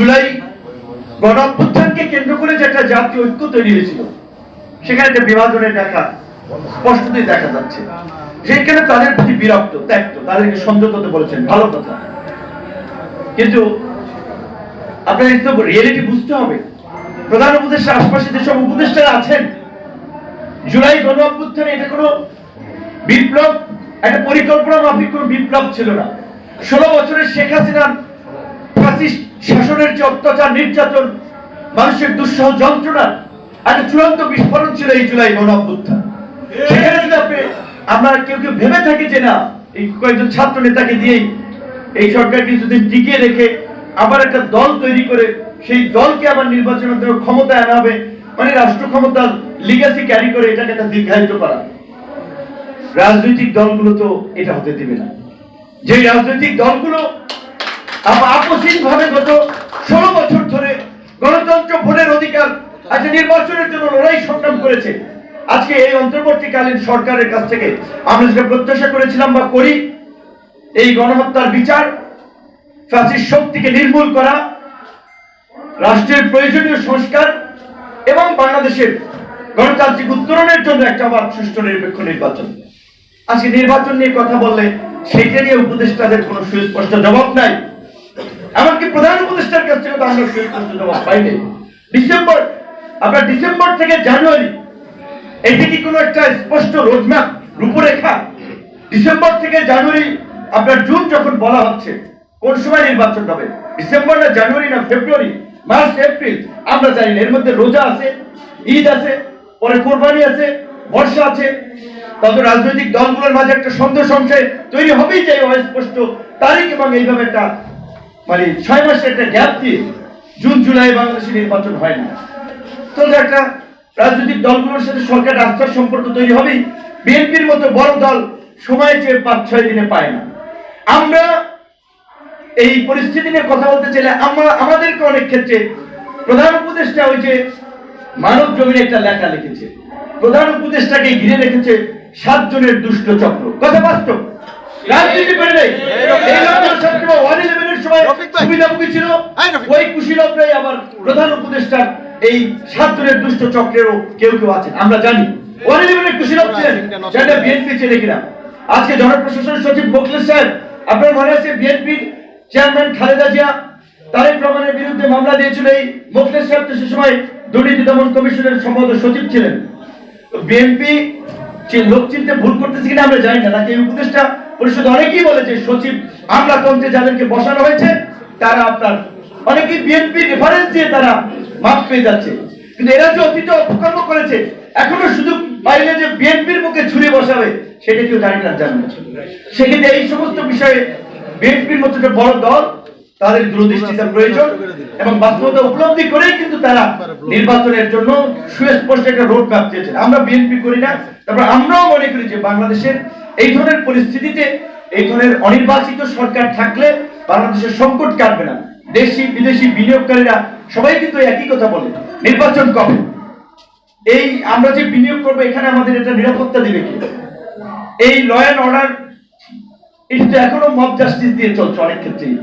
জুলাই গণ অভ্যুত্থানকে কেন্দ্র করে যে একটা জাতীয় ঐক্য তৈরি হয়েছিল, সেখানে একটা বিভাজনের দেখা স্পষ্টতই দেখা যাচ্ছে। যেখানে তাদের প্রতি বিরক্ত, ত্যাক্ত, তাদেরকে সংযত বলেছেন, ভালো কথা। কিন্তু আপনাদের তো রিয়েলিটি বুঝতে হবে। প্রধান উপদেষ্টার আশপাশে যেসব উপদেষ্টারা আছেন, জুলাই গণ অভ্যুত্থানে এটা কোনো বিপ্লব, একটা পরিকল্পনা মাফিক কোনো বিপ্লব ছিল না। ষোলো বছরের শেখ হাসিনার ফ্যাসিস্ট শাসনের যে অত্যাচার, নির্যাতন মানুষের দুঃসহ যন্ত্রণা, একটা চূড়ান্ত বিস্ফোরণ ছিল এই জুলাই গণ অভ্যুত্থান সেখানে যদি আপনি, আমরা কেউ কেউ ভেবে থাকি যে না, এই কয়েকজন ছাত্র নেতাকে দিয়েই এই সরকার কিছুদিন টিকিয়ে রেখে আবার একটা দল তৈরি করে সেই দলকে আবার নির্বাচনের জন্য ক্ষমতায় আনা হবে। মানে রাষ্ট্র ক্ষমতার লিগাসি ক্যারি করে এটাকে একটা দীর্ঘায়িত করা। রাজনৈতিক দলগুলো তো এটা হতে দিবে না। যে রাজনৈতিক দলগুলো আপসিক ভাবে গত ষোলো বছর ধরে গণতন্ত্র ভোটের অধিকার আজকে নির্বাচনের জন্য লড়াই সংগ্রাম করেছে। আজকে এই অন্তর্বর্তীকালীন সরকারের কাছ থেকে আমরা যেটা প্রত্যাশা করেছিলাম বা করি, এই গণহত্যার বিচার, ফ্যাসিস্ট শক্তিকে নির্মূল করা, রাষ্ট্রের প্রয়োজনীয় সংস্কার এবং বাংলাদেশের গণতান্ত্রিক উত্তরণের জন্য একটা আবার সুষ্ঠু নিরপেক্ষ নির্বাচন। আজকে নির্বাচন নিয়ে কথা বললে সেইটা নিয়ে উপদেষ্টাদের কোনো সুস্পষ্ট জবাব নাই। এমনকি প্রধান উপদেষ্টার কাছ থেকে আমরা জবাব পাইনি। ডিসেম্বর আপনার ডিসেম্বর থেকে জানুয়ারি, এটি কি কোনো একটা স্পষ্ট রোডম্যাপ, রূপরেখা? ডিসেম্বর থেকে জানুয়ারি, আপনার জুন যখন বলা হচ্ছে, কোন সময় নির্বাচন হবে? ডিসেম্বর না জানুয়ারি না ফেব্রুয়ারি? March, April? আমরা জানি এর মধ্যে রোজা আছে, ঈদ আছে, পরে কোরবানি আছে, বর্ষা আছে। তবে রাজনৈতিক দলগুলোর মাঝে একটা সন্দেহ সংশয় তৈরি হবেই চাই অস্পষ্ট তারিখ এবং এইভাবে একটা মানে ছয় মাসের একটা গ্যাপ দিয়ে জুন জুলাই বাংলাদেশে নির্বাচন হয় না। তো একটা রাজনৈতিক দলগুলোর সাথে সরকার আস্থার সম্পর্ক তৈরি হবেই বিএনপির মতো বড় দল সময় চেয়ে পাঁচ ছয় দিনে পায় না। আমরা এই পরিস্থিতি নিয়ে কথা বলতে চাইলে আমরা আমাদেরকে অনেক ক্ষেত্রে প্রধান উপদেষ্টা ওই যে মানব জমিনে একটা লেখা লিখেছে। প্রধান উপদেষ্টাকে ঘিরে রেখেছে সাতজনের দুষ্ট চক্র। কথা বাস্তব। রাজনীতি করে নেই। এই লোকজন ওয়ান ইলেভেনের সময় ওই কুশীলকরাই আবার প্রধান উপদেষ্টার এই সাতজনের দুষ্ট চক্রেরও কেউ কেউ আছেন আমরা জানি। ওয়ান ইলেভেনের ছিলেন সেটা বিএনপি চেনে কিনা। আজকে জনপ্রশাসন সচিব সাহেব আপনার মনে আছে বিএনপির চেয়ারম্যান খালেদা জিয়া? তারেক রহমানের বিরুদ্ধে মামলা দিয়েছিল এই মোখলেস সাহেব তো সে সময় দুর্নীতি দমন কমিশনের সচিব ছিলেন। বিএনপি লোক চিনতে ভুল করতেছে কিনা আমরা জানি না নাকি উপদেষ্টা পরিষদ অনেকেই বলে যে সচিব আমলাতন্ত্রে যাদেরকে বসানো হয়েছে তারা আপনার অনেকেই বিএনপি রেফারেন্স দিয়ে তারা মাপ পেয়ে যাচ্ছে। কিন্তু এরা যে অতীতে অপকর্ম করেছে, এখনও সুযোগ পাইলে যে বিএনপির মুখে ছুরি বসাবে, সেটা কেউ জানি না, জানে সেক্ষেত্রে এই সমস্ত বিষয়ে বিএনপির মতো একটা বড় দল, তাদের দূরদৃষ্টিতা প্রয়োজন এবং বাস্তবতা উপলব্ধি করেই কিন্তু তারা নির্বাচনের জন্য সুস্পষ্ট একটা রোড ম্যাপ দিয়েছেন। আমরা বিএনপি করি না, তারপর আমরাও মনে করি যে বাংলাদেশের এই ধরনের পরিস্থিতিতে, এই ধরনের অনির্বাচিত সরকার থাকলে বাংলাদেশের সংকট কাটবে না। দেশি, বিদেশি বিনিয়োগকারীরা সবাই কিন্তু একই কথা বলে, নির্বাচন কবে? এই আমরা যে বিনিয়োগ করব, এখানে আমাদের এটা নিরাপত্তা দিবে কি? এই ল অ্যান্ড অর্ডার এটা এখনও মব জাস্টিস দিয়ে চলছে অনেক ক্ষেত্রেই।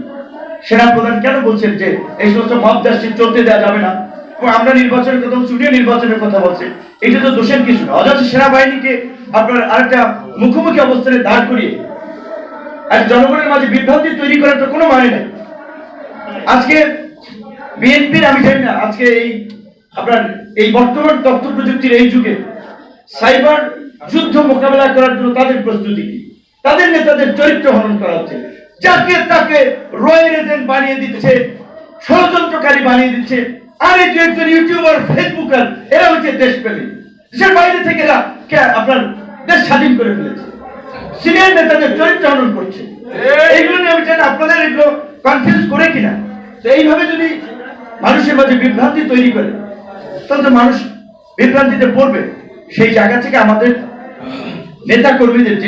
সেনা প্রধান কেন বলছেন যে এই সমস্ত মব জাস্টিস চলতে দেওয়া যাবে না? এবং আমরা নির্বাচনের কথা উনিও নির্বাচনের কথা বলছে। এটা তো দোষের কিছু না। অথচ সেনাবাহিনীকে আপনার আরেকটা মুখোমুখি অবস্থানে দাঁড় করিয়ে, আর জনগণের মাঝে বিভ্রান্তি তৈরি করার তো কোনো মানে নেই। আজকে বিএনপির আমি জানি না আজকে এই আপনার এই বর্তমান তথ্য প্রযুক্তির এই যুগে সাইবার যুদ্ধ মোকাবেলা করার জন্য তাদের প্রস্তুতি কি? তাদের নেতাদের চরিত্র হনন করা হচ্ছে। যাকে তাকে রয়ের এজেন্ট বানিয়ে দিচ্ছে ষড়যন্ত্রকারী বানিয়ে দিচ্ছে আর এই যে একজন ইউটিউবার ফেসবুকার এরা হচ্ছে দেশপ্রেমী। দেশের বাইরে থেকে এরা আপনার দেশ স্বাধীন করে ফেলেছে। সিনিয়র নেতাদের চরিত্র হরণ করছে। এইগুলো নিয়ে আমি চাই আপনাদের এগুলো কনফিউজ করে কিনা। তো এইভাবে যদি মানুষের মাঝে বিভ্রান্তি তৈরি করে তাহলে মানুষ বিভ্রান্তিতে পড়বে। সেই জায়গা থেকে আমাদের নেতা কর্মীদের যে